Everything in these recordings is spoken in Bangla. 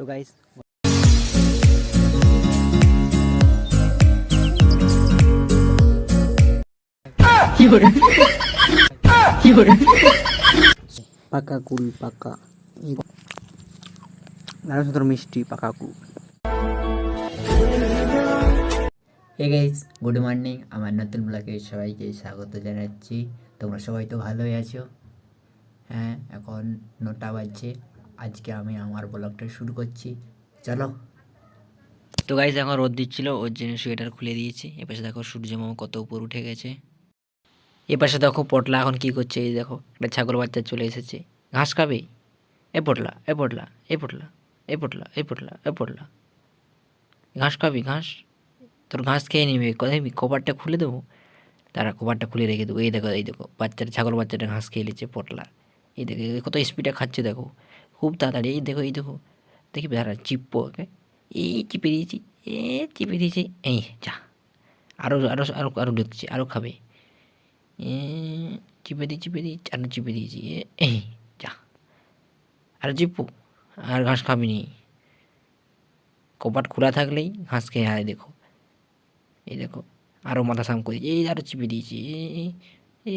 তো গাইস পাকা কুল পাকা দারুণ সুন্দর মিষ্টি পাকা কুল। হে গাইস গুড মর্নিং আমার নতুন ব্লগে সবাইকে স্বাগত জানাচ্ছি। তোমরা সবাই তো ভালোই আছো। হ্যাঁ এখন নটা বাজছে। আজকে আমি আমার ব্লগটা শুরু করছি। চলো। তো গাইস এখন রোদ দিচ্ছিল, ওর জন্য সোয়েটার খুলে দিয়েছি। এপাশে দেখো সূর্য মামা কত উপর উঠে গেছে। এপাশে দেখো পটলা এখন কি করছে, এই দেখো, একটা ছাগল বাচ্চা চলে এসেছে। ঘাস খাবে? এ পটলা এ পটলা এ পটলা এ পটলা এ পটলা এ পটলা। ঘাস খাবি, ঘাস? তোর ঘাস খেয়ে নিবে কোথায় কভারটা খুলে দেবো। তারা কভারটা খুলে রেখে দেবো। এই দেখো এই দেখো, বাচ্চাটা, ছাগল বাচ্চাটা ঘাস খেয়ে নিচ্ছে, পটলা। এই দেখো কত স্পিডে খাচ্ছে, দেখো। খুব তাড়াতাড়ি এই দেখো এই দেখো দেখি দাঁড়া চিপ্পো ওকে। এই চিপে দিয়েছি এ চিপে দিয়েছি এই যা। আরও আরও আরও আরও ঢুকছে আরও খাবে। এ চিপে দিই চিপে দিই আরও চিপে দিয়েছি এই যা। আর চিপ্পু আর ঘাস খাবি নি। কপাট খোলা থাকলেই ঘাস খেয়ে হায় দেখো। এই দেখো আরও মাথা সাম করে এই আরও চিপে দিয়েছি এ,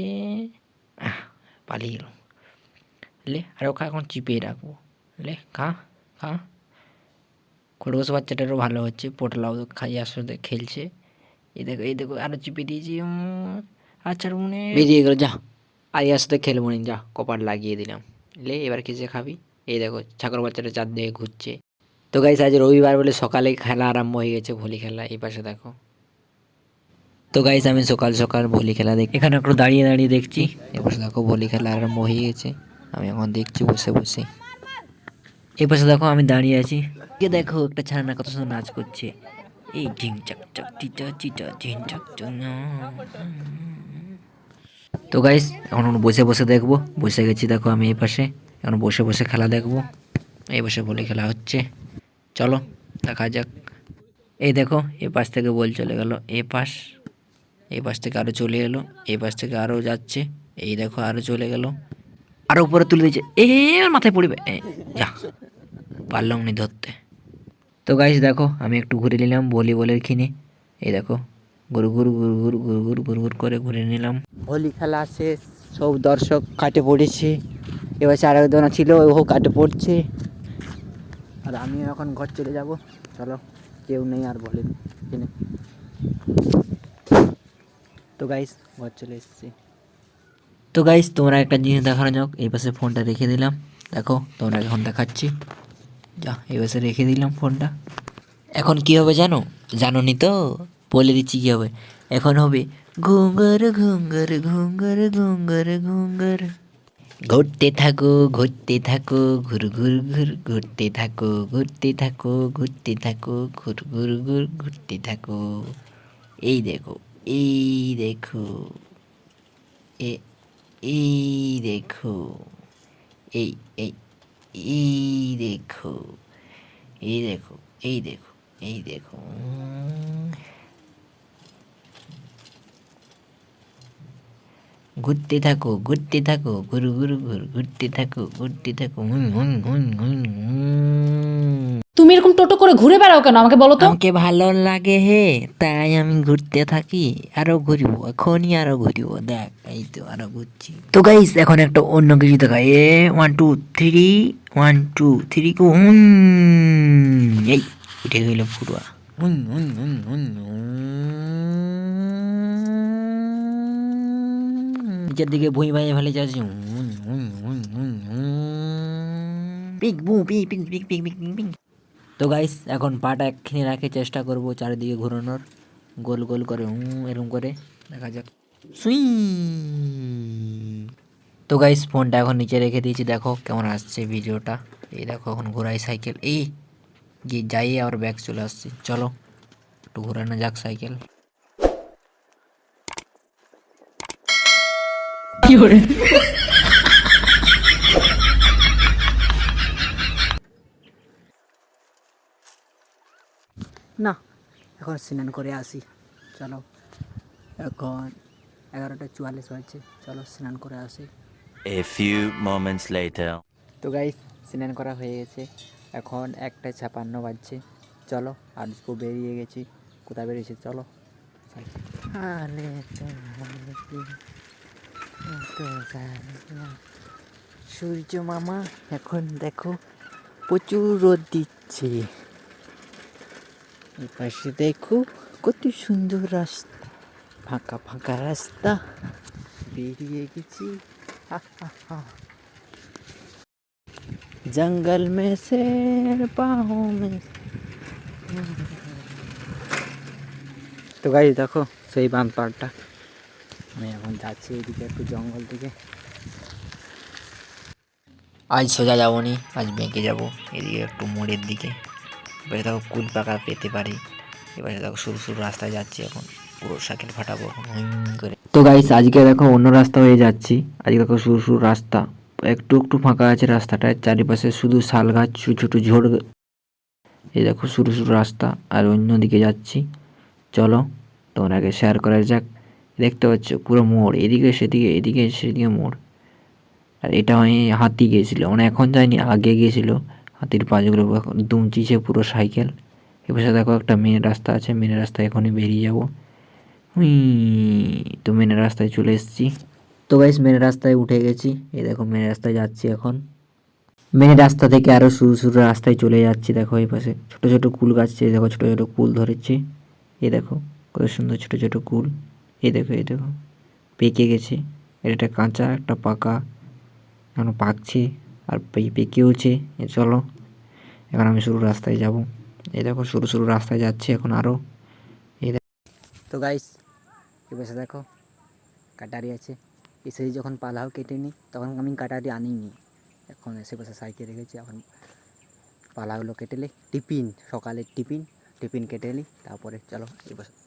পালিয়ে গেল লে আর খা এখন চিপিয়ে রাখব লে খা খা খরগোশ বাচ্চাটারও ভালো হচ্ছে পোটলাও খাইয়ার সাথে খেলছে এই দেখো এই দেখো আরও চিপে দিয়েছি আচ্ছা মনে বেরিয়ে গেল যা আইয়ার সাথে খেলব নি যা কপাট লাগিয়ে দিলাম লে এবার কিসে খাবি এই দেখো ছাগল বাচ্চাটা চার দিকে ঘুরছে তো গাইস আজ রবিবার বলে সকালে খেলা আরম্ভ হয়ে গেছে ভলি খেলা এই পাশে দেখো তো গাইস আমি সকাল সকাল ভলি খেলা দেখ এখানে একটু দাঁড়িয়ে দাঁড়িয়ে দেখছি এবার দেখো ভলি খেলা আরম্ভ হয়ে গেছে আমি এখন দেখছি, বসে বসে। এই পাশে দেখো, আমি দাঁড়িয়ে আছি। কে দেখো, একটা ছানা কত সুন্দর নাচ করছে। এই ঝিং চাক চাক চিটা চিটা ঝিং চাক। তো গাইস এখন বসে বসে দেখব। বসে গেছি দেখো আমি এই পাশে। এখন বসে বসে খেলা দেখব। এই পাশে ভলি খেলা হচ্ছে। চলো, দেখা যাক। এই দেখো, এ পাশ থেকে বল চলে গেল। এ পাশ এই পাশ থেকে আরও চলে এলো। এই পাশ থেকে আরও যাচ্ছে। এই দেখো আরও চলে গেল। আরও উপরে তুলে দিয়েছে। এ মাথায় পড়বে। যা। পারলাম নি ধরতে। তো গাইস দেখো, আমি একটু ঘুরে নিলাম বলি বলের কিনে এই দেখো গুরু গুরু গুরু গুরু গুরু গুরু গুরু গুরু করে ঘুরে নিলাম। হোলি খেলা শেষ, সব দর্শক কাটে পড়েছে। এবার আরাধনা ছিল, ও কাটে পড়ছে। আর আমি এখন ঘর চলে যাব। চলো, কেউ নেই আর বলেন তো গাইস ঘর চলে এসেছি। তো গাইস তোমরা একটা জিনিস দেখানো যাক এই পাশে ফোনটা রেখে দিলাম। দেখো, তোমরা এখন দেখাচ্ছি। যা, এই পাশে রেখে দিলাম ফোনটা এখন কি হবে জানো? জানো নি তো? বলে দিচ্ছি কি হবে? এখন হবে ঘুঙ্গর ঘুঙ্গর ঘুঙ্গর ঘুঙ্গর ঘুঙ্গর। ঘুরতে থাকো ঘুরতে থাকো, ঘুর ঘুর ঘুর। ঘুরতে থাকো ঘুরতে থাকো ঘুরতে থাকো, ঘুর ঘুর ঘুর, ঘুরতে থাকো। এই দেখো এই দেখো। এ এই দেখো এই এই এই দেখো এই দেখো এই দেখো এই দেখো ঘুরতে থাকো ঘুরতে থাকো ঘুর ঘুর ঘুর ঘুরতে থাকো ঘুরতে থাকো হুম হুম হুম তুমি এরকম টোটো করে ঘুরে বেড়াও কেন? আমাকে বলো তো। আমাকে ভালো লাগে হে তাই আমি ঘুরতে থাকি আরও ঘুরবো এখনই আরও ঘুরবো দেখ এই তো আরও ঘুরছি। তো গাইস এখন একটা অন্য কিছু দেখা এ one two three one two three কো হুম এই উঠে গেল ফুটুয়া হুম হুম হুম হুম। নিচের দিকে ভুঁই ভাই ফেলে যাচ্ছে পিক, বু pick pick pick pick pick pick. তো গাইস এখন পাটা একখানে রাখে, চেষ্টা করব চারিদিকে ঘোরানোর। গোল গোল করে এরকম করে, দেখা যাক। সুই। তো গাইস ফোনটা এখন নিচে রেখে দিয়েছি, দেখো কেমন আসছে ভিডিওটা। এই দেখো এখন ঘোরাই সাইকেল। এই, গিয়ে যাই, আবার ব্যাগ চলে আসছে। চলো, একটু ঘোরানো যাক সাইকেল। না এখন স্নান করে আসি। চলো এখন এগারোটা চুয়াল্লিশ হয়েছে। চলো স্নান করে আসি। A few moments later. তো গাইস স্নান করা হয়ে গেছে। এখন একটা ছাপান্ন বাজছে। চলো আজকে বেরিয়ে গেছি। কোথায় বেরিয়েছি? চলো। আলে সূর্য মামা এখন দেখো প্রচুর রোদ দিচ্ছে। পাশে দেখো কত সুন্দর রাস্তা, ফাঁকা ফাঁকা রাস্তা, বেরিয়ে গেছি। জঙ্গল মে শের পাহো মে তো গাই দেখো সেই বাঁধ পাড়টা আমি এখন যাচ্ছি এদিকে একটু জঙ্গল থেকে আজ সোজা যাব নি আজ বেঁকে যাব এদিকে একটু মোড়ের দিকে। এবারে দেখো কুল পাকা পেতে পারি। এবারে দেখো সরু সরু রাস্তায় যাচ্ছি এখন পুরো সাইকেল ফাটাবো করে। তো গাইস আজকে দেখো অন্য রাস্তা হয়ে যাচ্ছি। আজকে দেখো সরু সরু রাস্তা একটু একটু ফাঁকা আছে রাস্তাটায় চারিপাশে শুধু শাল গাছ ছোটো ছোটো ঝোড় এই দেখো সরু সরু রাস্তা আর অন্য দিকে যাচ্ছি। চলো তোমরা আগে শেয়ার করা যাক। দেখতে পাচ্ছ, পুরো মোড়, এদিকে সেদিকে এদিকে সেদিকে মোড়। আর এটা আমি হাতি গিয়েছিল মানে এখন যায়নি, আগে গিয়েছিল। হাতির পাঁচগুলো দুমচিছে পুরো সাইকেল। এবার দেখো একটা মেন রাস্তা আছে, মেন রাস্তায় এখনই বেরিয়ে যাব। হুই, তো মেন রাস্তায় চলে এসেছি। তো গাইস মেন রাস্তায় উঠে গেছি। এই দেখো মেন রাস্তায় যাচ্ছি এখন। মেন রাস্তা থেকে আরও সরু সরু রাস্তায় চলে যাচ্ছি, দেখো এই পাশে। ছোটো ছোটো কুল গাছ দেখো ছোটো ছোটো কুল ধরেছে। এই দেখো, কত সুন্দর ছোটো ছোটো কুল। এই দেখো এই দেখো। পেকে গেছে। এটা কাঁচা, একটা পাকা, এখন পাকছে আর পেকেওছে। এ চলো, এখন আমি সরু রাস্তায় যাব। এই দেখো, সরু সরু রাস্তায় যাচ্ছি এখন আরও এই তো গাইস এ পাশে দেখো, কাটারি আছে। এসে যখন পালাও কেটে নিই তখন আমি কাটারি আনিনি। এখন এসে পাশে সাইকেল রেখেছি, এখন পালাগুলো কেটে নিই টিফিন, সকালের টিফিন। টিফিন কেটে নিই তারপরে চলো এই বসে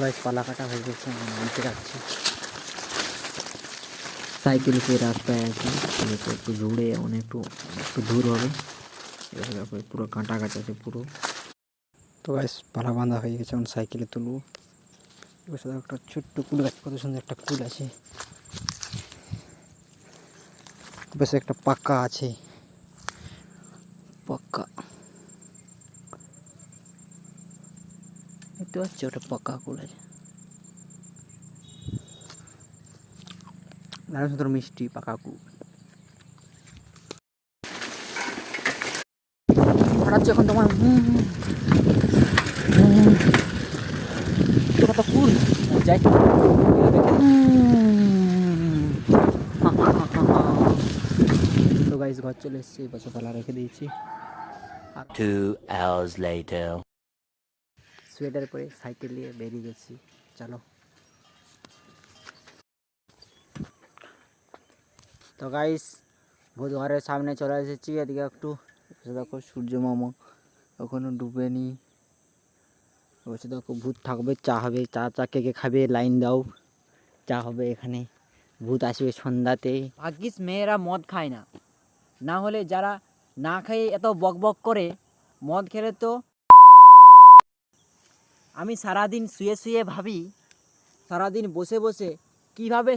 গাইস পালা কাটা হয়ে গেছে আমি নামতে যাচ্ছি। সাইকেল সেই রাস্তায় আছে একটু জুড়ে এমন একটু একটু দূর হবে। এবার পুরো কাঁটা গাছ আছে পুরো। তো গাইস পালা বাঁধা হয়ে গেছে, এখন সাইকেলে তুলবো। এবার সাথে একটা ছোট্ট কুল গাছ, কত সুন্দর একটা কুল আছে। বেশ একটা পাক্কা আছে। পাক্কা দেখতে পাচ্ছি ওটা পাক্কা কুল আছে দারুণ সুন্দর মিষ্টি পাকা কুল ফাটাচ্ছে এখন তোমার হুম, হুম, হুম। তো কত কুল যাই হুম। তো গাইস ঘর চলে এসেছি বসে পালা রেখে দিয়েছি Two hours later. সোয়েটার পরে সাইকেল নিয়ে বেরিয়ে গেছি। চলো। তো গাইস ভূত ঘরের সামনে চলে এসেছি, এদিকে একটু দেখো সূর্য মামা এখনও ডুবেনি বসে দেখো ভূত থাকবে, চা হবে, চা চা কে কে খাবে লাইন দাও। চা হবে এখানে, ভূত আসবে সন্ধ্যাতে। ভাগ্যিস মেয়েরা মদ খায় না। না হলে যারা না খেয়ে এত বক বক করে, মদ খেলে তো আমি সারাদিন শুয়ে শুয়ে ভাবি, সারাদিন বসে বসে কীভাবে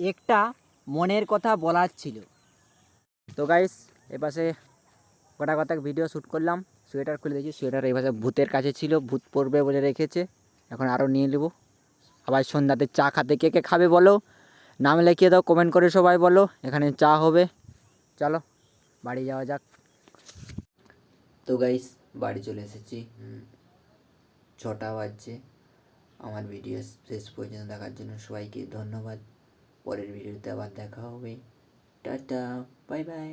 একটা মনের কথা বলার ছিল। তো গাইস এপাশে কটা কথা ভিডিও শ্যুট করলাম সোয়েটার খুলে দিয়েছি সোয়েটার এই পাশে ভূতের কাছে ছিল, ভূত পড়বে বলে রেখেছে, এখন আরও নিয়ে নেব। আবার সন্ধ্যাতে চা খাতে কে কে খাবে বলো, নাম লিখিয়ে দাও কমেন্ট করে সবাই বলো, এখানে চা হবে, চলো। বাড়ি যাওয়া যাক। তো গাইস বাড়ি চলে এসেছি। ছটা বাজছে। আমার ভিডিও শেষ পর্যন্ত দেখার জন্য সবাইকে ধন্যবাদ। পরের ভিডিওতে আবার দেখা হবে। Tata bye bye